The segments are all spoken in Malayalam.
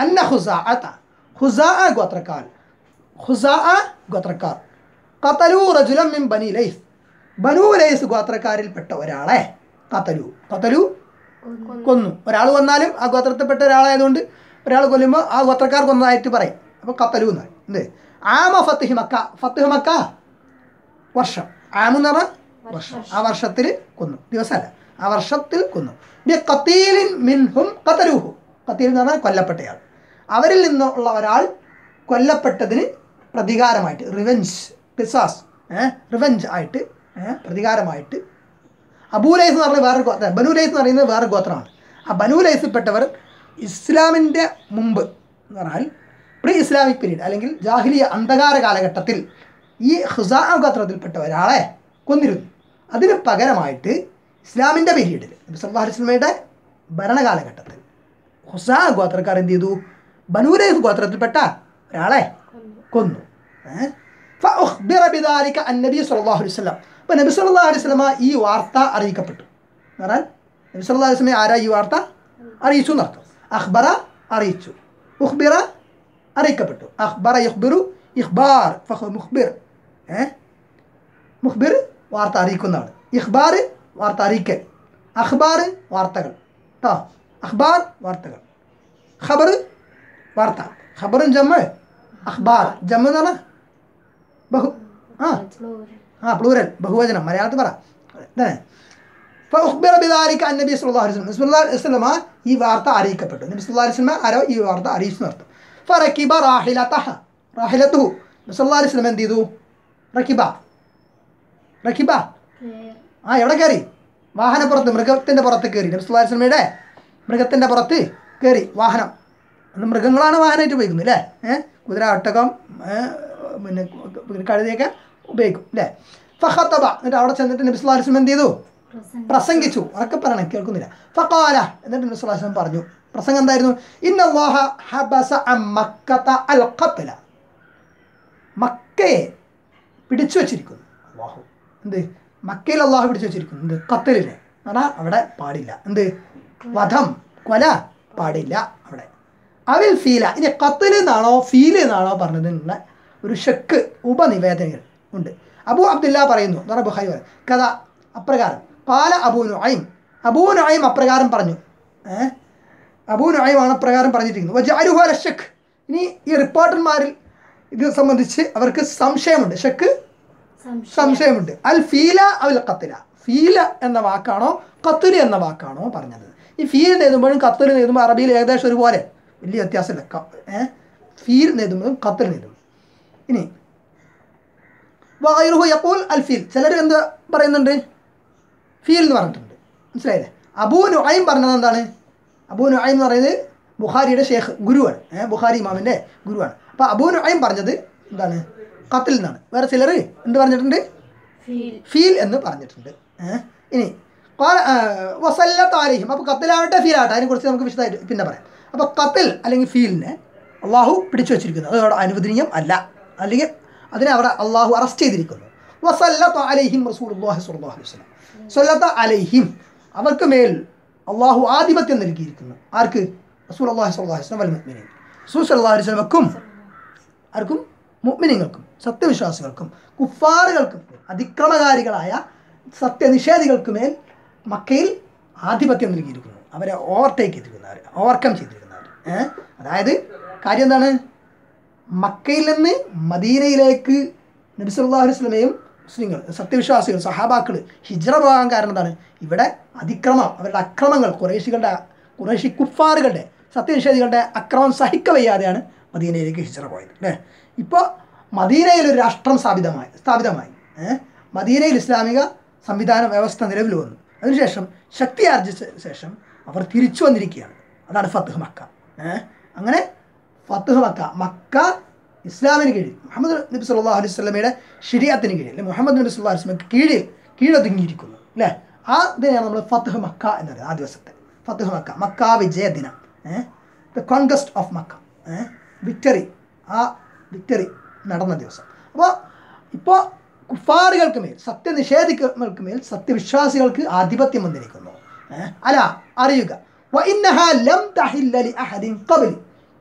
അന്ന ഹുസാഅത ഹുസാഅ ഗോത്രക്കാർ ഹുസാഅ ഗോത്രക്കാർ ഖതലു റജുലം മിൻ ബനി ലൈസ് ബനു ലൈസ് ഗോത്രക്കാരിൽപ്പെട്ട ഒരാളെ ഖതലു ഖതലു കൊന്നു. ഒരാൾ കൊന്നാലും ആ ഗോത്രത്തിൽപ്പെട്ട ഒരാളായതുകൊണ്ട് ഒരാൾ കൊല്ലുമ്പോൾ ആ ഗോത്രക്കാർ കൊന്നതായിട്ട് പറയും. അപ്പോൾ ഖത്തലു പറയും. എന്ത്? ആമ ഫത്തുഹി മക്ക. ഫത്തിഹ് മക്ക? വർഷം. ആമെന്ന് പറഞ്ഞാൽ വർഷം. ആ വർഷത്തിൽ കൊന്നു. ദിവസമല്ല. ആ വർഷത്തിൽ കൊന്നു. ബി ഖത്തീലിൻ മിൻഹും ഖത്തലൂഹു കത്തീൽ എന്ന് പറഞ്ഞാൽ കൊല്ലപ്പെട്ടയാൾ. അവരിൽ നിന്നുള്ള ഒരാൾ കൊല്ലപ്പെട്ടതിന് പ്രതികാരമായിട്ട് റിവെഞ്ച് പിസാസ് റിവെഞ്ച് ആയിട്ട് പ്രതികാരമായിട്ട്. അബൂലൈസ് എന്ന് പറഞ്ഞ വേറൊരു ഗോത്ര ബനൂലൈസ് എന്ന് പറയുന്നത് വേറെ ഗോത്രമാണ്. ആ ബനൂലൈസിൽപ്പെട്ടവർ ഇസ്ലാമിന്റെ മുമ്പ് എന്ന് പറഞ്ഞാൽ പ്രീ ഇസ്ലാമിക് പീരീഡ് അല്ലെങ്കിൽ ജാഹിലിയ അന്ധകാര കാലഘട്ടത്തിൽ ഈ ഹുസാ ഗോത്രത്തിൽപ്പെട്ട ഒരാളെ കൊന്നിരുന്നു. അതിന് പകരമായിട്ട് ഇസ്ലാമിന്റെ പീരീഡിൽ സല്ലാഹുസ്ലമയുടെ ഭരണകാലഘട്ടത്തിൽ ഹുസാ ഗോത്രക്കാർ എന്ത് ചെയ്തു? ബനൂരൈഹ് ഗോത്രത്തിൽപ്പെട്ട ഒരാളെ കൊന്നു. നബി അപ്പോൾ നബി സല്ലാ അലൈവലമ ഈ വാർത്ത അറിയിക്കപ്പെട്ടു. എന്ന് നബി സല്ലാ അലൈവലമെ ആരാ ഈ വാർത്ത? അറിയിച്ചു നടത്തും അഖ്ബറ അറിയിച്ചു. ഉഖ്ബിറ അറിയിക്കപ്പെട്ടു. അഖ്ബറ ഇഹ്ബിറു ഇഖ്ബാർ മുഖ്ബിർ. മുഹ്ബിർ മുഖ്ബിർ വാർത്ത അറിയിക്കുന്നതാണ്. ഇഖ്ബാർ വാർത്ത അറിയിക്കൽ. അഖ്ബാർ വാർത്തകൾ. കേട്ടോ അഖ്ബാർ വാർത്തകൾ. ഖബർ വാർത്ത. ഖബറും ജമ്മ. അഖ്ബാർ. ജമ്മ എന്ന് പറഞ്ഞാൽ ബഹു ആ. ആ പ്ലൂരൽ ബഹുവചനം. മലയാളത്തിൽ പറ. ബിദാരിക്ക് അന്നബി സുല്ലാ അലിസ്ലം നബിസ്ലാ വസ്ലമ ഈ വാർത്ത അറിയിക്കപ്പെട്ടു. നബി സുല്ലാ അലിസ്ലമ ആരോ ഈ വാർത്ത അറിയിച്ചു നടത്തും ഫറക്കിബ റാഹിലത്തഹ റാഹിലത്തുഹു നബിസ്ലാ അലിസ്ലം എന്ത് ചെയ്തു? റക്കിബ. റക്കിബ. ആ എവിടെ കയറി വാഹനപ്പുറത്ത് മൃഗത്തിന്റെ പുറത്ത് കയറി നബിസ്ലാ അലിസ്ലമയുടെ മൃഗത്തിന്റെ പുറത്ത് കയറി വാഹനം. അന്ന് മൃഗങ്ങളാണ് വാഹനമായിട്ട് ഉപയോഗിക്കുന്നത് അല്ലേ? ഏഹ് കുതിര ഒട്ടകം പിന്നെ പിന്നെ കഴുതിയൊക്കെ ഉപയോഗിക്കും അല്ലേ? ഫഹത്തബ എന്നിട്ട് അവിടെ ചെന്നിട്ട് നബി വസല്ലം എന്ത് ചെയ്തു? പ്രസംഗിച്ചു. അതൊക്കെ പറയണം കേൾക്കുന്നില്ല. ഫഖാല. എന്നിട്ട് നബി അലൈഹി പറഞ്ഞു പ്രസംഗം എന്തായിരുന്നു? ഇന്നല്ലാഹ ഹബസ മക്കത്ത മക്കത അൽ ഖത്ല. മക്കയെ പിടിച്ചു വച്ചിരിക്കുന്നു. അള്ളാഹു എന്ത്? മക്കയിൽ അള്ളാഹു പിടിച്ചു വച്ചിരിക്കുന്നു. എന്ത്? ഖത്തലിനെ പറഞ്ഞാൽ അവിടെ പാടില്ല. എന്ത്? വധം കൊല പാടില്ല അവിടെ. അവിൽ ഫീല ഇനി കത്തിൽ എന്നാണോ ഫീൽ എന്നാണോ പറഞ്ഞതിനുള്ള ഒരു ഷെക്ക് ഉപനിവേദനകൾ ഉണ്ട്. അബു അബ്ദുല്ല പറയുന്നു എന്ന് പറഞ്ഞാൽ ബുഹാരി പറയും കഥ അപ്രകാരം. പാല അബൂ നുഐം അബൂ നുഐം അപ്രകാരം പറഞ്ഞു. ഏഹ് അബൂ ആണ് അപ്രകാരം പറഞ്ഞിരിക്കുന്നത്. ഷെക്ക്. ഇനി ഈ റിപ്പോർട്ടർമാരിൽ ഇത് സംബന്ധിച്ച് അവർക്ക് സംശയമുണ്ട്. ഷെക്ക്? സംശയമുണ്ട്. അൽ ഫീല അൽ കത്തില ഫീല എന്ന വാക്കാണോ കത്തുൽ എന്ന വാക്കാണോ പറഞ്ഞത്. ഈ ഫീൽ എഴുതുമ്പോഴും കത്തുൽ എഴുതുമ്പോൾ അറബിയിൽ ഏകദേശം ഒരുപോലെ. വലിയ വ്യത്യാസമില്ല. ഫീലിന് ഫീൽ എഴുതുമ്പോഴും കത്തുൽ ഇനി വായുഹു എപ്പോൾ അൽ ഫീൽ. ചിലർ എന്ത് പറയുന്നുണ്ട്? ഫീൽ എന്ന് പറഞ്ഞിട്ടുണ്ട്. മനസ്സിലായില്ലേ? അബൂ നുഹൈം പറഞ്ഞത് എന്താണ്? അബൂ നുഹൈം എന്ന് പറയുന്നത് ബുഖാരിയുടെ ഷേഖ് ഗുരുവാണ്. ഏഹ് ബുഖാരി ഇമാമിന്റെ ഗുരുവാണ്. അപ്പോൾ അബൂ നുഹൈം പറഞ്ഞത് എന്താണ്? ഖത്തിൽ നിന്നാണ്. വേറെ ചിലർ എന്ത് പറഞ്ഞിട്ടുണ്ട്? ഫീൽ. എന്ന് പറഞ്ഞിട്ടുണ്ട്. ഇനി വസല്ലത്ത് താരിഹിം. അപ്പോൾ കത്തിലാവട്ടെ ഫീലാവട്ടെ അതിനെക്കുറിച്ച് നമുക്ക് വിശദമായിട്ട് പിന്നെ പറയാം. അപ്പോൾ കത്തിൽ അല്ലെങ്കിൽ ഫീലിനെ അള്ളാഹു പിടിച്ചു വച്ചിരിക്കുന്നു. അത് അവിടെ അനുവദനീയം അല്ല. അല്ലെങ്കിൽ അതിനെ അവിടെ അള്ളാഹു അറസ്റ്റ് ചെയ്തിരിക്കുന്നു. വസല്ല അലൈഹിം റസൂലുള്ളാഹി സ്വല്ലല്ലാഹു അലൈഹി വസല്ലം. സല്ലത്ത അലൈഹിം അവർക്ക് മേൽ അള്ളാഹു ആധിപത്യം നൽകിയിരിക്കുന്നു. ആർക്ക്? റസൂൽ അള്ളാഹി സുല്ലാഹു വസ്ലം വസല്ലം വൽ മുഅ്മിനീൻ റസൂൽ സല്ലല്ലാഹു വസ്ലമക്കും ആർക്കും? മുഅ്മിനീങ്ങൾക്കും സത്യവിശ്വാസികൾക്കും കുഫാറുകൾക്കും അതിക്രമകാരികളായ സത്യനിഷേധികൾക്കുമേൽ മക്കയിൽ ആധിപത്യം നൽകിയിരിക്കുന്നു. അവരെ ഓവർടേക്ക് ചെയ്തിരിക്കുന്നവർ ഓവർകം ചെയ്തിരിക്കുന്നവർ. അതായത് കാര്യം എന്താണ്? മക്കയിൽ നിന്ന് മദീനയിലേക്ക് നബി സല്ലല്ലാഹു അലൈഹി വസല്ലമയും മുസ്ലിങ്ങൾ സത്യവിശ്വാസികൾ സഹാബാക്കൾ ഹിജ്റ പോകാൻ കാരണം എന്താണ്? ഇവിടെ അതിക്രമം അവരുടെ അക്രമങ്ങൾ കുറേശികളുടെ കുറേശി കുഫാറുകളുടെ സത്യനിഷേധികളുടെ അക്രമം സഹിക്കവയ്യാതെയാണ് മദീനയിലേക്ക് ഹിജ്റ പോയത്. അല്ലേ? ഇപ്പോൾ മദീനയിൽ ഒരു രാഷ്ട്രം സ്ഥാപിതമായി സ്ഥാപിതമായി. മദീനയിൽ ഇസ്ലാമിക സംവിധാന വ്യവസ്ഥ നിലവിൽ വന്നു. അതിനുശേഷം ശക്തി ആർജിച്ച ശേഷം അവർ തിരിച്ചു വന്നിരിക്കുകയാണ്. അതാണ് ഫത്തുഹ് മക്ക. അങ്ങനെ ഫത്തുഹ് മക്ക മക്ക ഇസ്ലാമിന് കീഴിൽ മുഹമ്മദ് നബി സല്ലല്ലാഹു അലൈഹി വസല്ലമയുടെ ശരിയാത്തിന് കീഴിൽ മുഹമ്മദ് നബി സല്ലാ അലൈഹി വസല്ലമയ്ക്ക് കീഴിൽ കീഴൊതുങ്ങിയിരിക്കുന്നു അല്ലേ? ആ ദിനമാണ് നമ്മൾ ഫത്തുഹ് മക്ക എന്ന് പറയുന്നത് ആ ദിവസത്തെ ഫത്തുഹ് മക്ക മക്ക വിജയ ദിനം. The conquest of Mecca. Victory ആ വിക്ടറി നടന്ന ദിവസം. അപ്പോൾ ഇപ്പോൾ കുഫാറുകൾക്ക് മേൽ സത്യനിഷേധികൾക്ക് മേൽ സത്യവിശ്വാസികൾക്ക് ആധിപത്യം വന്നിരിക്കുന്നു? അല അറിയുക.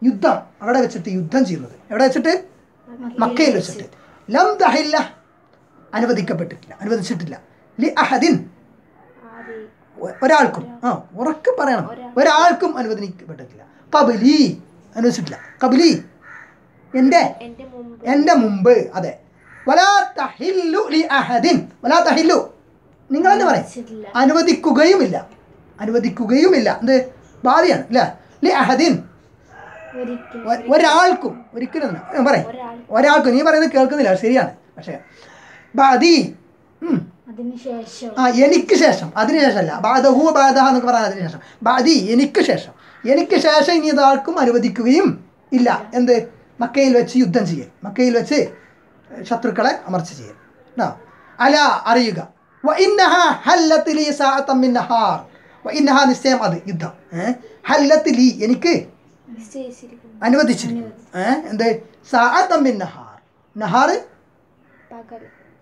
യുദ്ധം. അവിടെ വെച്ചിട്ട് യുദ്ധം ചെയ്യുന്നത്. എവിടെ വെച്ചിട്ട്? മക്കയിൽ വെച്ചിട്ട്. ലം തഹില്ല. അനുവദിക്കപ്പെട്ടിട്ടില്ല. അനുവദിച്ചിട്ടില്ല. ലി അഹദിൻ. ഒരാൾക്കും. ആ ഉറക്ക് പറയണം. ഒരാൾക്കും അനുവദിക്കപ്പെട്ടിട്ടില്ല. കബലി അനുവദിച്ചിട്ടില്ല. കബലി എന്റെ എന്റെ മുമ്പ്. അതെ. വലാ തഹില്ലു ലി അഹദിൻ. വലാ തഹില്ലു. നിങ്ങൾ തന്നെ പറയും അനുവദിക്കുകയുമില്ല. അനുവദിക്കുകയുമില്ല. എന്ത്? ഭാവിയാണ് അല്ലേ? ലി അഹദിൻ. ഒരാൾക്കും ഒരിക്കലും ഞാൻ പറയും ഒരാൾക്കും. നീ പറയുന്നത് കേൾക്കുന്നില്ല ശരിയാണ്. പക്ഷേ ബാദി ആ എനിക്ക് ശേഷം അതിനുശേഷമല്ല ബാധഹു ബാധ എന്നൊക്കെ പറയാൻ അതിനുശേഷം ബാദി എനിക്ക് ശേഷം. എനിക്ക് ശേഷം ഇനി ഇതാർക്കും അനുവദിക്കുകയും ഇല്ല. എന്ത്? മക്കയിൽ വെച്ച് യുദ്ധം ചെയ്യൽ. മക്കയിൽ വെച്ച് ശത്രുക്കളെ അമർച്ച ചെയ്യൽ അല അറിയുക. ഇന്നഹ നിശ്ചയം അത് യുദ്ധം? ഹല്ലത്ത് ലീ എനിക്ക് അനുവദിച്ചിരിക്കുന്നു? എന്ത്? സാഅത്തം നഹാർ. നഹാർ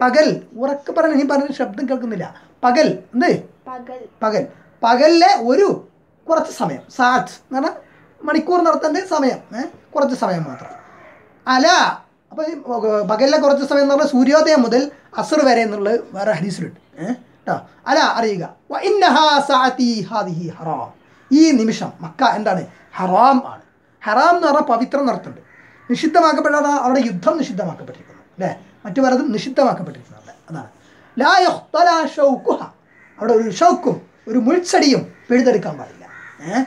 പകൽ. ഉറക്കെ പറഞ്ഞ നീ പറഞ്ഞ ശബ്ദം കേൾക്കുന്നില്ല. പകൽ. എന്ത്? പകൽ. പകൽ. പകലിലെ ഒരു കുറച്ച് സമയം. സാറ്റ് എന്ന് പറഞ്ഞാൽ മണിക്കൂർ നടത്തേണ്ട സമയം. കുറച്ച് സമയം മാത്രം. അല അപ്പോൾ പകലിലെ കുറച്ച് സമയം എന്ന് പറഞ്ഞാൽ സൂര്യോദയം മുതൽ അസർ വരെ എന്നുള്ളത് വേറെ ഹരീസിലുണ്ട് കേട്ടോ അല്ല അറിയുക. ഹറാം. ഈ നിമിഷം മക്ക എന്താണ്? ഹറാം ആണ്. ഹറാം എന്ന് പറഞ്ഞാൽ പവിത്രം നടത്തുന്നുണ്ട് നിഷിദ്ധമാക്കപ്പെടാതെ അവിടെ യുദ്ധം നിഷിദ്ധമാക്കപ്പെട്ടിരിക്കുന്നു. അല്ലേ? മറ്റു പലതും നിഷിദ്ധമാക്കപ്പെട്ടിരിക്കുന്നു അവിടെ അതാണ്. ലാ അവിടെ ഒരു ഷൗക്കും ഒരു മുൾച്ചടിയും പിഴുതെടുക്കാൻ പാടില്ല. ഏഹ്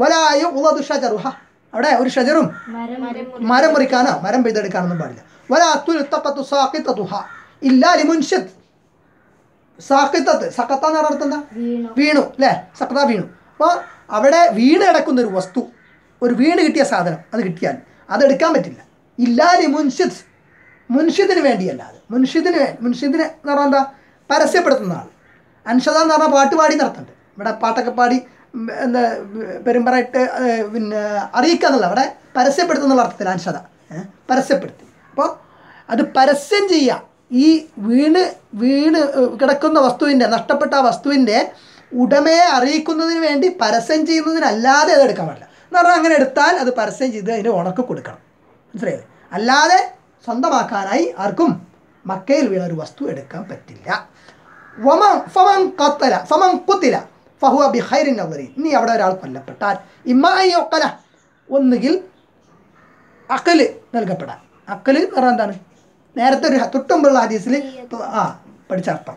വലായു ഉള്ള അവിടെ ഒരു ഷജറും മരം മുറിക്കാനോ മരം പെയ്തെടുക്കാനൊന്നും പാടില്ല. ഇല്ലാ എന്ന് പറഞ്ഞ എന്താ? വീണു. അല്ലേ? സഖത വീണു. അപ്പോൾ അവിടെ വീണ് കിടക്കുന്ന ഒരു വസ്തു ഒരു വീണ് കിട്ടിയ സാധനം അത് കിട്ടിയാൽ അത് എടുക്കാൻ പറ്റില്ല. ഇല്ലാലി മുൻഷിദ് മുൻഷിദിന് വേണ്ടിയല്ല അത്. മുൻഷിദിന് മുൻഷിദിന് എന്ന് പറഞ്ഞാൽ എന്താ? പരസ്യപ്പെടുത്തുന്ന ആൾ. അൻഷത എന്ന് പറഞ്ഞാൽ പാട്ട് പാടി നടത്തുന്നുണ്ട്. ഇവിടെ പാട്ടൊക്കെ പാടി എന്താ പെരുമ്പറായിട്ട് പിന്നെ അറിയിക്കുക എന്നുള്ള അവിടെ പരസ്യപ്പെടുത്തുന്നുള്ള അർത്ഥത്തിൽ അൻഷത പരസ്യപ്പെടുത്തി. അപ്പോൾ അത് പരസ്യം ചെയ്യുക. ഈ വീണ് വീണ് കിടക്കുന്ന വസ്തുവിന്റെ നഷ്ടപ്പെട്ട ആ വസ്തുവിന്റെ ഉടമയെ അറിയിക്കുന്നതിന് വേണ്ടി പരസ്യം ചെയ്യുന്നതിനല്ലാതെ അത് എടുക്കാൻ പാടില്ല. എന്ന് പറഞ്ഞാൽ അങ്ങനെ എടുത്താൽ അത് പരസ്യം ചെയ്ത് അതിന് ഉണക്ക് കൊടുക്കണം. മനസ്സിലായില്ലേ? അല്ലാതെ സ്വന്തമാക്കാനായി ആർക്കും മക്കയിൽ വീണ ഒരു വസ്തു എടുക്കാൻ പറ്റില്ല. ഫമം കത്തല ഫമം കുത്തില. ഫഹുവ ബിഹൈറിൻ നവറി ഇനി അവിടെ ഒരാൾ കൊല്ലപ്പെട്ടാൽ. ഇമ്മായി ഒക്കല. ഒന്നുകിൽ അക്കൽ നൽകപ്പെടാൻ. അക്കൽ എന്ന് പറഞ്ഞാൽ എന്താണ്? നേരത്തെ ഒരു തൊട്ടുമ്പുള്ള ഹദീസിൽ ആ പഠിച്ച അർത്ഥം.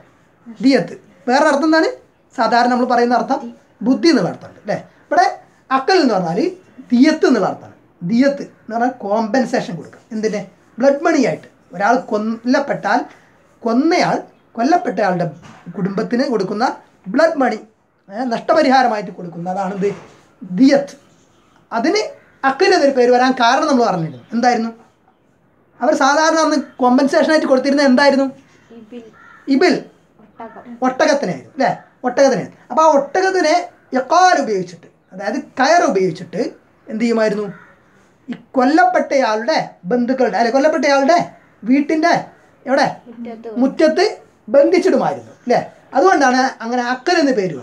ദിയത്ത്. വേറെ അർത്ഥം എന്താണ്? സാധാരണ നമ്മൾ പറയുന്ന അർത്ഥം ബുദ്ധി എന്നുള്ള അർത്ഥമുണ്ട് അല്ലേ? ഇവിടെ അക്കൽ എന്ന് പറഞ്ഞാൽ ദിയത്ത് എന്നുള്ള അർത്ഥമാണ്. ദിയത്ത് എന്ന് പറഞ്ഞാൽ കോമ്പൻസേഷൻ കൊടുക്കുക. എന്തിന്റെ ബ്ലഡ് മണി ആയിട്ട്. ഒരാൾ കൊല്ലപ്പെട്ടാൽ കൊന്നയാൾ കൊല്ലപ്പെട്ടയാളുടെ കുടുംബത്തിന് കൊടുക്കുന്ന ബ്ലഡ് മണി നഷ്ടപരിഹാരമായിട്ട് കൊടുക്കുന്നതാണ് ഇത്. ദിയത്ത്. അതിന് അക്കൽ പേര് വരാൻ കാരണം നമ്മൾ പറഞ്ഞിരുന്നു എന്തായിരുന്നു? അവർ സാധാരണ അന്ന് കോമ്പൻസേഷനായിട്ട് കൊടുത്തിരുന്നത് എന്തായിരുന്നു? ഇബിൽ. ഇബിൽ. ഒട്ടകം. ഒട്ടകത്തിനായിരുന്നു അല്ലേ? ഒട്ടകത്തിനായിരുന്നു. അപ്പോൾ ആ ഒട്ടകത്തിനെ യക്കാർ ഉപയോഗിച്ചിട്ട് അതായത് കയർ ഉപയോഗിച്ചിട്ട് എന്ത് ചെയ്യുമായിരുന്നു? ഈ കൊല്ലപ്പെട്ടയാളുടെ ബന്ധുക്കളുടെ അല്ലെ കൊല്ലപ്പെട്ടയാളുടെ വീട്ടിന്റെ എവിടെ? മുറ്റത്ത് ബന്ധിച്ചിടുമായിരുന്നു അല്ലേ? അതുകൊണ്ടാണ് അങ്ങനെ അക്കൽ എന്ന് പേര്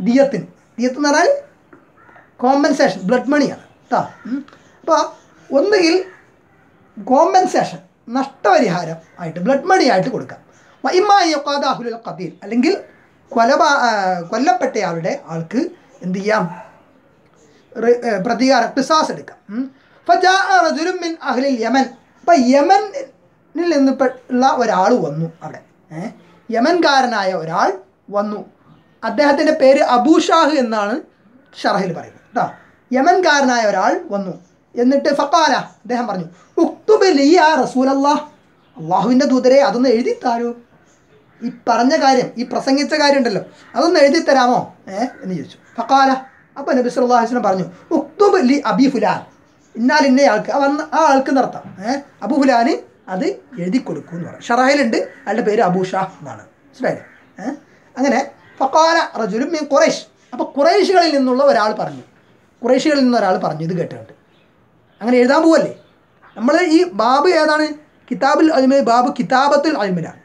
ദിയത്തിന് ദിയത്ത് എന്ന് പറഞ്ഞാൽ കോമ്പൻസേഷൻ ബ്ലഡ് മണിയാണ് കേട്ടോ അപ്പോൾ ഒന്നുകിൽ കോമ്പൻസേഷൻ നഷ്ടപരിഹാരം ആയിട്ട് ബ്ലഡ് മണി ആയിട്ട് കൊടുക്കാം. വൈമാഹുൽ ഖദീർ അല്ലെങ്കിൽ കൊലപാ കൊല്ലപ്പെട്ടയാളുടെ ആൾക്ക് എന്ത് ചെയ്യാം? പ്രതികാര പിസാസ് എടുക്കാം. മിൻ അഹ്ലിൽ യമൻ. അപ്പം യമനിൽ നിന്ന് ഉള്ള ഒരാൾ വന്നു അവിടെ? യമൻകാരനായ ഒരാൾ വന്നു. അദ്ദേഹത്തിന്റെ പേര് അബൂഷാഹ് എന്നാണ് ഷറഹിൽ പറയുന്നത്. കേട്ടോ യമൻകാരനായ ഒരാൾ വന്നു. എന്നിട്ട് ഫക്കാല അദ്ദേഹം പറഞ്ഞു ഉക്തുബ് ലിയാ റസൂൽ അള്ളാഹ് അള്ളാഹുവിന്റെ ദൂതരെ അതൊന്ന് എഴുതി എഴുതിത്താരോ ഈ പറഞ്ഞ കാര്യം ഈ പ്രസംഗിച്ച കാര്യം ഉണ്ടല്ലോ അതൊന്ന് എഴുതി തരാമോ? ഏ എന്ന് ചോദിച്ചു. ഫക്കാല അപ്പോൾ നബി വസല്ലം പറഞ്ഞു ഉക്തുബ് ലി അബി ഫുലാൻ. ഇന്നാൽ ഇന്ന ആൾക്ക് ആ വന്ന ആ ആൾക്ക് നടത്താം ഏ അബു ഫുലാന് അത് എഴുതി കൊടുക്കും എന്ന് പറയാം ഷറാഹിലുണ്ട് അയാളുടെ പേര് അബു ഷാ എന്നാണ്. മനസ്സിലായില്ലേ? അങ്ങനെ ഫക്കാല റജുലും മീൻ കുറേശ് അപ്പോൾ ഖുറൈശികളിൽ നിന്നുള്ള ഒരാൾ പറഞ്ഞു. കുറേശികളിൽ നിന്ന് ഒരാൾ പറഞ്ഞു ഇത് കേട്ടിട്ടുണ്ട്. അങ്ങനെ എഴുതാൻ പോവല്ലേ? നമ്മൾ ഈ ബാബ് ഏതാണ്? കിതാബുൽ അൽമ ബാബ് കിതാബത്തുൽ അൽമിലാണ്.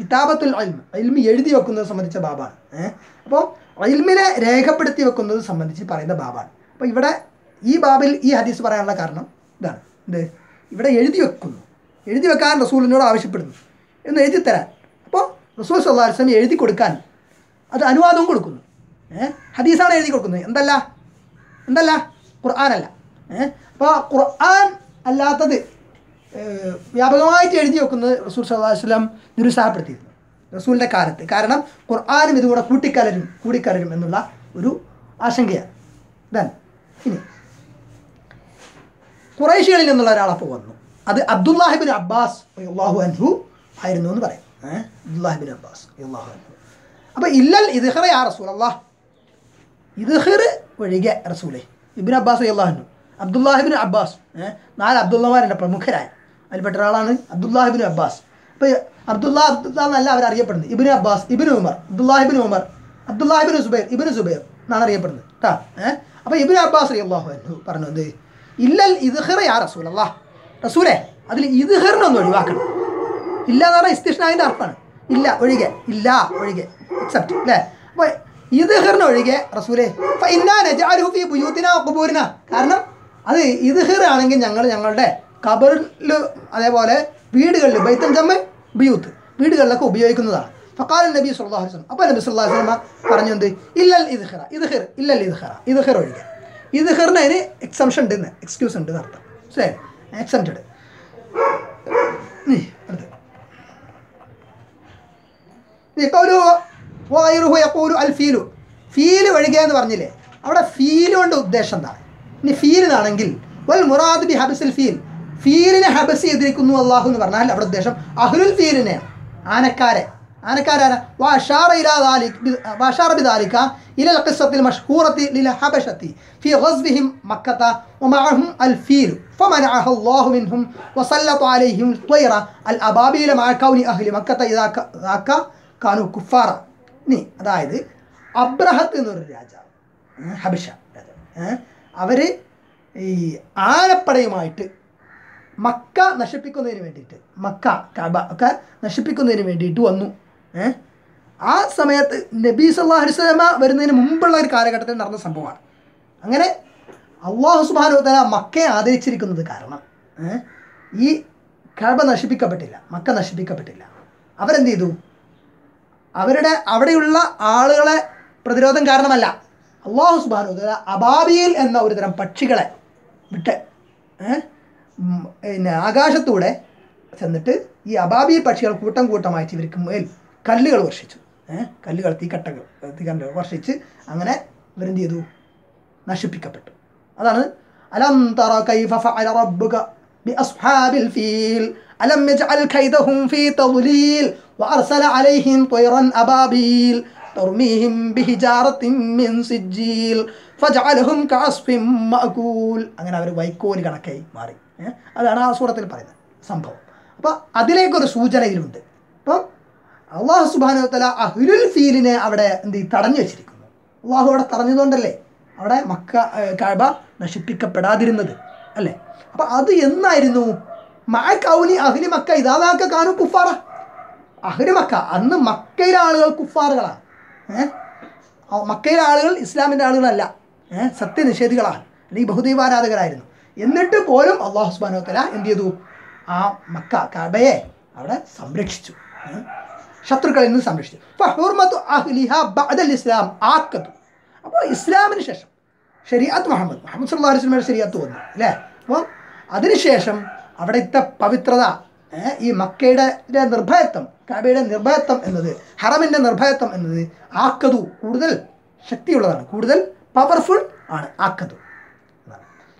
കിതാബത്തുൽ അൽമ അൽമി എഴുതി വെക്കുന്നത് സംബന്ധിച്ച ബാബാണ്. അപ്പോൾ അൽമിനെ രേഖപ്പെടുത്തി വെക്കുന്നത് സംബന്ധിച്ച് പറയുന്ന ബാബാണ്. അപ്പോൾ ഇവിടെ ഈ ബാബിൽ ഈ ഹദീസ് പറയാനുള്ള കാരണം ഇതാണ്. എന്ത്? ഇവിടെ എഴുതി വെക്കുന്നു. എഴുതി വെക്കാൻ റസൂലിനോട് ആവശ്യപ്പെടുന്നു. എന്ന് എഴുതി തരാൻ. അപ്പോൾ റസൂൽ സല്ലാ വസ്ലം എഴുതി കൊടുക്കാൻ അത് അനുവാദവും കൊടുക്കുന്നു. ഏഹ് ഹദീസാണ് എഴുതി കൊടുക്കുന്നത്. എന്തല്ല? എന്തല്ല? ഖുർആാനല്ല. ഏഹ് അപ്പോൾ ഖുർആൻ അല്ലാത്തത് വ്യാപകമായിട്ട് എഴുതി വെക്കുന്നത് റസൂൽ സല്ലാ വസ്ലം നിരുത്സാഹപ്പെടുത്തിയിരുന്നു. റസൂലിന്റെ കാലത്ത്. കാരണം ഖുർആാനും ഇതുകൂടെ കൂട്ടിക്കലരും കൂടിക്കലരും എന്നുള്ള ഒരു ആശങ്കയാണ്. ദൻ ഇനി കുറേശികളിൽ നിന്നുള്ള ഒരാളപ്പോൾ വന്നു. അത് അബ്ദുല്ലാഹിബിൻ അബ്ബാസ് അള്ളാഹു അൻഹു ആയിരുന്നു എന്ന് പറയും. ഏഹ് അബ്ദുല്ലാഹിബിൻ അബ്ബാസ് അള്ളാഹു അൻഹു. അപ്പോൾ ഇല്ലൽ ഇദ്ഹറ യാ റസൂൽ അള്ളാഹ് ഇദ്ഹിർ ഒഴികെ റസൂലെ. ഇബിൻ അബ്ബാസ് അള്ളാഹു അബ്ദുല്ലാഹിബിൻ അബ്ബാസ്. നാല് അബ്ദുള്ളമാരുടെ പ്രമുഖരായ. അതിൽപ്പെട്ട ഒരാളാണ് അബ്ദുല്ലാഹിബിൻ അബ്ബാസ്. അപ്പോൾ അബ്ദുല്ല അബ്ദുല്ല എന്നല്ല അവർ അറിയപ്പെടുന്നത്. Ibn Abbas Ibn Umar Abdullah ibn Umar Abdullah ibn Zubair Ibn Zubair എന്നാണ് അറിയപ്പെടുന്നത്. കേട്ടോ ഏഹ് അപ്പോൾ ഇബിൻ അബ്ബാസ് അള്ളാഹു അൻഹു പറഞ്ഞു എന്ത്? ഇല്ലൽ ഇദ്ഹർ യാ റസൂൽ അള്ളാഹ് റസൂലെ അതിൽ ഇദ്ഹിറിനൊന്ന് ഒഴിവാക്കണം. ഇല്ല എന്ന് പറഞ്ഞാൽ ഇസ്തിഷ്ണാവിന്റെ അർത്ഥമാണ്. ഇല്ല ഒഴികെ. ഇല്ല ഒഴികെ. എക്സെപ്റ്റ് അല്ലേ അപ്പോൾ ഇദ്ഹിറിന് ഒഴികെ റസൂലെ കാരണം അത് ഇദ്ഹിർ ആണെങ്കിൽ ഞങ്ങൾ ഞങ്ങളുടെ കബറിൽ അതേപോലെ വീടുകളിൽ ബൈത്തൻ ജമ്മ ബിയൂത്ത് വീടുകളിലൊക്കെ ഉപയോഗിക്കുന്നതാണ്. ഫക്കാലൻ നബി സുല്ലാഹു വസ്ലം അപ്പോൾ നബി സുല്ലാഹു വസ്ലമ പറഞ്ഞു എന്ത്? ഇല്ലൽ ഇദ്ഹിറ ഇദ്ഹിർ ഇല്ലൽ ഇദ്ഹിറ. ഇദ്ഹിർ ഒഴികെ. ഇദ്ഹിറിന് അതിന് എക്സംഷൻ ഉണ്ട് എക്സ്ക്യൂസ് ഉണ്ട് അർത്ഥം. ശരി എക്സംറ്റഡ് അടുത്ത് ഇപ്പോൾ ഒരു വൈറുഹു യഖൂലു അൽ ഫീലു ഫീല് ഒഴികെ എന്ന് പറഞ്ഞില്ലേ അവിടെ ഫീല് കൊണ്ട് ഉദ്ദേശം എന്താണ് ഇനി ഫീലിനാണെങ്കിൽ വൽ മുറാദ് ബി ഹബസിൽ ഫീൽ ഫീലിനെ ഹബസ് ചെയ്തിരിക്കുന്നു അള്ളാഹു എന്ന് പറഞ്ഞാൽ അവിടെ ഉദ്ദേശം അഹ്ലുൽ ഫീലിനെയാണ് ആനക്കാരെ ആനക്കാരാണ് وأشار إلى ذلك وأشار بذلك إلى القصة المشهورة للحبشة في غزوهم مكة ومعهم الفيل فمنعها الله منهم وسلط عليهم الطير الأبابيل مع كون أهل مكة إذا ذاك കാനു കുഫാറ നീ അതായത് അബ്രഹത്ത് എന്നൊരു രാജാവ് ഹബിഷ രാജാവ് അവർ ഈ ആനപ്പടയുമായിട്ട് മക്ക നശിപ്പിക്കുന്നതിന് വേണ്ടിയിട്ട് മക്ക കബ ഒക്കെ നശിപ്പിക്കുന്നതിന് വേണ്ടിയിട്ട് വന്നു. ആ സമയത്ത് നബി സല്ലാ അലുസ്ലമ വരുന്നതിന് മുമ്പുള്ള ഒരു കാലഘട്ടത്തിൽ നടന്ന സംഭവമാണ്. അങ്ങനെ അള്ളാഹു സുബാനു തല മക്കയെ ആദരിച്ചിരിക്കുന്നത് കാരണം ഈ കബ നശിപ്പിക്കപ്പെട്ടില്ല മക്ക നശിപ്പിക്കപ്പെട്ടില്ല. അവരെന്ത് ചെയ്തു? അവരുടെ അവിടെയുള്ള ആളുകളെ പ്രതിരോധം കാരണമല്ല. അള്ളാഹു സുബാനു അബാബിയിൽ എന്ന ഒരു തരം പക്ഷികളെ വിട്ട് പിന്നെ ആകാശത്തൂടെ ചെന്നിട്ട് ഈ അബാബി പക്ഷികൾ കൂട്ടം കൂട്ടമായിട്ട് ഇവർക്ക് മേൽ കല്ലുകൾ വർഷിച്ചു. കല്ലുകൾ തീക്കട്ടകൾ തീക്കട്ടകൾ വർഷിച്ച് അങ്ങനെ ഇവരെന്ത് ചെയ്തു? നശിപ്പിക്കപ്പെട്ടു. അതാണ് അലം തറ കൈഫ ഫഅല റബ്ബുക ബിഅസ്ഹാബിൽ ഫീൽ അലം യജ്അൽ ഫീ വഅർസല അലൈഹിം طيرا അബാബീൽ തർമീഹിം ബിഹിജാറത്തിൻ മിൻ സിജ്ജീൽ ഫജഅലഹും കഅസ്ഫിൻ മഅകൂൽ അങ്ങനെ അവർ വൈക്കോല് കണക്കായി മാറി ഏ? അതാണ് ആ സൂറത്തിൽ പറയുന്നത് സംഭവം അപ്പോൾ അതിലേക്കൊരു സൂചന ഇതിലുണ്ട് അപ്പം അള്ളാഹു സുബാനു തല അഹുലുൽ ഫീലിനെ അവിടെ എന്ത് ചെയ്യും? തടഞ്ഞു വെച്ചിരിക്കുന്നു അള്ളാഹു അവിടെ തടഞ്ഞതുകൊണ്ടല്ലേ അവിടെ മക്ക ഏഹ്, കഅബ നശിപ്പിക്കപ്പെടാതിരുന്നത് അല്ലേ അപ്പം അത് എന്നായിരുന്നു മഴ കൗനി അഹ്ലി മക്ക ഇതാതാക്ക കാനു കുഫാറ അഹ്ലി മക്ക. അന്ന് മക്കയിലെ ആളുകൾ കുഫാറുകളാണ് മക്കയിലെ ആളുകൾ ഇസ്ലാമിന്റെ ആളുകളല്ല. സത്യനിഷേധികളാണ്. അല്ലെങ്കിൽ ബഹുദൈവാരാധകരായിരുന്നു. എന്നിട്ട് പോലും അള്ളാഹു സുബാനോ തല എന്ത് ചെയ്തു? ആ മക്ക കബയെ അവിടെ സംരക്ഷിച്ചു. ശത്രുക്കളിൽ നിന്ന് സംരക്ഷിച്ചു. ഇസ്ലാം ആക്കത്തു. അപ്പോൾ ഇസ്ലാമിന് ശേഷം ഷരിയാത്ത് മുഹമ്മദ് മുഹമ്മദ് വസല്ലമയുടെ ശരിയാത്ത് വന്നു. അല്ലേ? അപ്പോൾ അതിനുശേഷം അവിടുത്തെ പവിത്രത ഈ മക്കയുടെ നിർഭയത്വം കബയുടെ നിർഭയത്വം എന്നത് ഹറമിന്റെ നിർഭയത്വം എന്നത് ആക്കതു കൂടുതൽ ശക്തിയുള്ളതാണ് കൂടുതൽ പവർഫുൾ ആണ് ആക്കതു.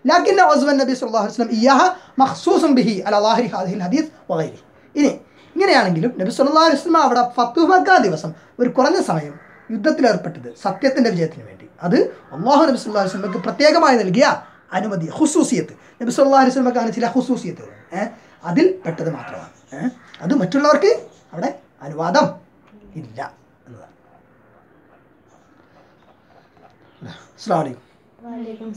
ലാക്കിന്റെ ഓസ്മൻ നബി സുല്ലാഹു വസ്ലം ഇയാഹ മഹ്സൂസും ബിഹി അല അലാഹരി ഹാദിഹിൽ ഹദീസ് വകൈരി ഇനി ഇങ്ങനെയാണെങ്കിലും നബി സുല്ലാ വസ്ലം അവിടെ ഫത്തുമക്ക ദിവസം ഒരു കുറഞ്ഞ സമയം യുദ്ധത്തിലേർപ്പെട്ടത് സത്യത്തിന്റെ വിജയത്തിന് വേണ്ടി. അത് അള്ളാഹു നബി സുല്ലാ വസ്ലമക്ക് പ്രത്യേകമായി നൽകിയ അനുമതി ഹുസൂസിയത്ത് നബി സുല്ലാ വസ്ലമക്കാണ് ചില ഹുസൂസിയത്തുകൾ ഏഹ് അതിൽ പെട്ടത് മാത്രമാണ്. അത് മറ്റുള്ളവർക്ക് അവിടെ അനുവാദം ഇല്ല എന്നതാണ്. അസ്സാം വലൈക്കും